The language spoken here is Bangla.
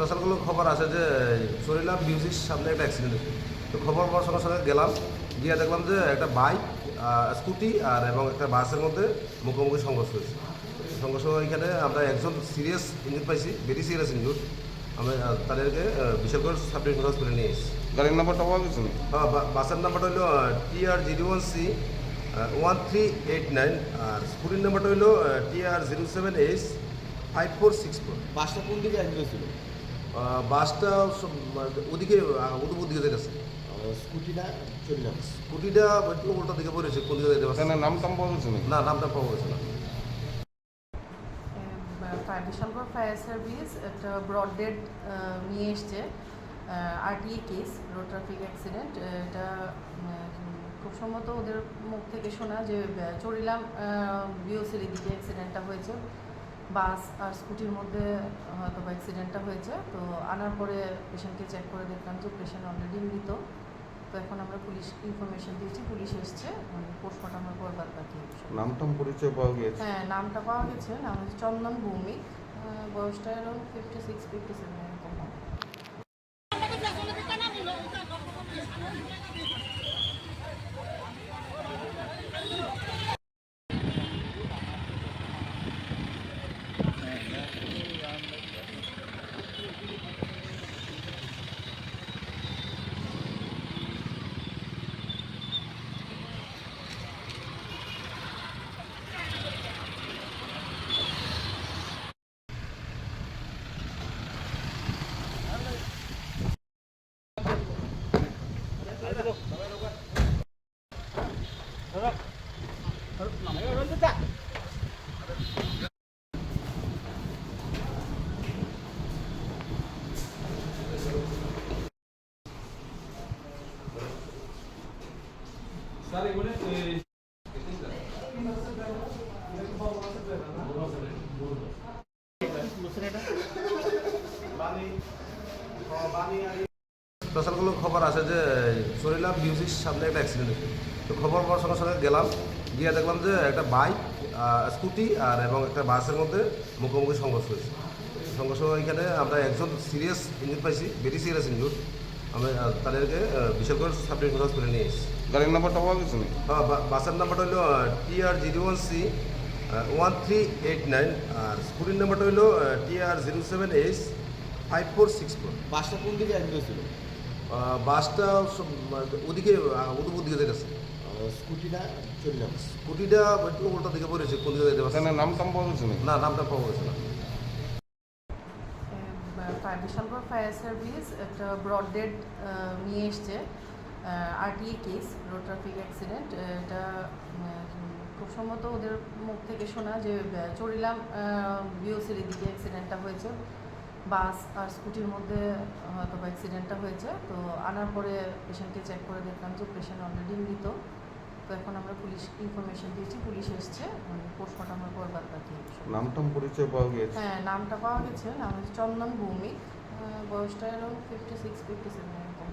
এগুলো স্পেশালগুলো খবর আছে যে চরিলাম মিউজিক সামনে একটা অ্যাক্সিডেন্ট হয়েছে। তো খবর পাওয়ার সঙ্গে সঙ্গে গেলাম গিয়ে দেখলাম যে একটা বাইক স্কুটি আর এবং একটা বাসের মধ্যে মুখোমুখি সংঘর্ষ হয়েছে। সংঘর্ষ এখানে আমরা একজন সিরিয়াস ইঞ্জুর পাইছি ভেরি সিরিয়াস ইঞ্জুর আমরা তাদেরকে আহ, বিশালগড় সাব ডিভিশন হসপিটালে নিয়ে এসেছি। গাড়ির নাম্বারটা পাওয়া গেছে হ্যাঁ বাসের নাম্বারটা হলো T R zero one C one three eight nine আর স্কুটির নাম্বারটা হলো T R zero seven H five four six four বাসটা কোন দিকে অ্যাক্সিডেন্ট ছিল বাসটা মানে ওদিকে উদুপুর দিকে যেতেছে স্কুটিটা চলে যাবে স্কুটিটা একটু উল্টা দিকে পড়েছে কোন দিকে যেতে পারছে এখানে নাম টাম পাওয়া গেছে না না নামটা পাওয়া গেছে না। ফায়ার বিশালগড় ফায়ার সার্ভিস একটা ব্রড ডেড নিয়ে এসছে RTA case road traffic accident. এটা খুব সম্ভবত ওদের মুখ থেকে শোনা যে চড়িলাম বিওসির দিকে অ্যাক্সিডেন্টটা হয়েছে। বাস আর স্কুটির মধ্যে হয়তো বা অ্যাক্সিডেন্টটা হয়েছে তো আনার পরে পেশেন্টকে চেক করে দেখলাম যে পেশেন্ট অলরেডি মৃত। তো এখন আমরা পুলিশ ইনফরমেশন দিয়েছি পুলিশ এসছে পোস্টমর্টমের পর বাদ বাকি নামটা নাম পরিচয় পাওয়া গিয়েছে? হ্যাঁ নামটা পাওয়া গেছে নাম হচ্ছে চন্দন ভৌমিক। বয়সটা এরকম ফিফটি সিক্স ফিফটি সেভেন এরকম Sari, ¿cuál es? Bani, Bani, এগুলো স্পেশালগুলো খবর আছে যে চরিলাম মিউজিক সামনে একটা অ্যাক্সিডেন্ট হয়েছে। তো খবর পাওয়ার সঙ্গে সঙ্গে গেলাম গিয়ে দেখলাম যে একটা বাইক স্কুটি আর এবং একটা বাসের মধ্যে মুখোমুখি সংঘর্ষ হয়েছে। সংঘর্ষ এখানে আমরা একজন সিরিয়াস ইঞ্জুর পাইছি ভেরি সিরিয়াস ইঞ্জুর আমরা তাদেরকে বিশালগড় সাব ডিভিশন হসপিটালে নিয়ে এসেছি। গাড়ির নাম্বারটা পাওয়া গেছে হ্যাঁ বা- বাসের নাম্বারটা হলো T R zero one C one three eight nine আর স্কুটির নাম্বারটা হলো T R zero seven H five four six four বাসটা কোন দিকে অ্যাক্সিডেন্ট ছিল বাসটা মানে ওদিকে উদুপুর দিকে যেতেছে স্কুটিটা চলে যাবে। স্কুটিটা একটু উল্টা দিকে পড়েছে কোন দিকে যেতে পারছে এখানে নাম টাম পাওয়া গেছে না না নামটা পাওয়া গেছে না। বিশালগড় ফায়ার সার্ভিস একটা ব্রড ডেড নিয়ে এসছে RTA case road traffic accident এটা খুব সম্ভবত ওদের মুখ থেকে শোনা যে চড়িলাম বিওসির দিকে অ্যাক্সিডেন্টটা হয়েছে। বাস আর স্কুটির মধ্যে হয়তো বা অ্যাক্সিডেন্টটা হয়েছে তো আনার পরে পেশেন্টকে চেক করে দেখলাম যে পেশেন্ট অলরেডি মৃত। তো এখন আমরা পুলিশ ইনফরমেশন দিয়েছি পুলিশ এসছে মানে পর বাদ বাকি নামটাম পরিচয় পাওয়া গেছে হ্যাঁ নামটা পাওয়া গেছে নাম হচ্ছে চন্দন ভৌমিক। বয়সটা এরকম ফিফটি সিক্স ফিফটি সেভেন এরকম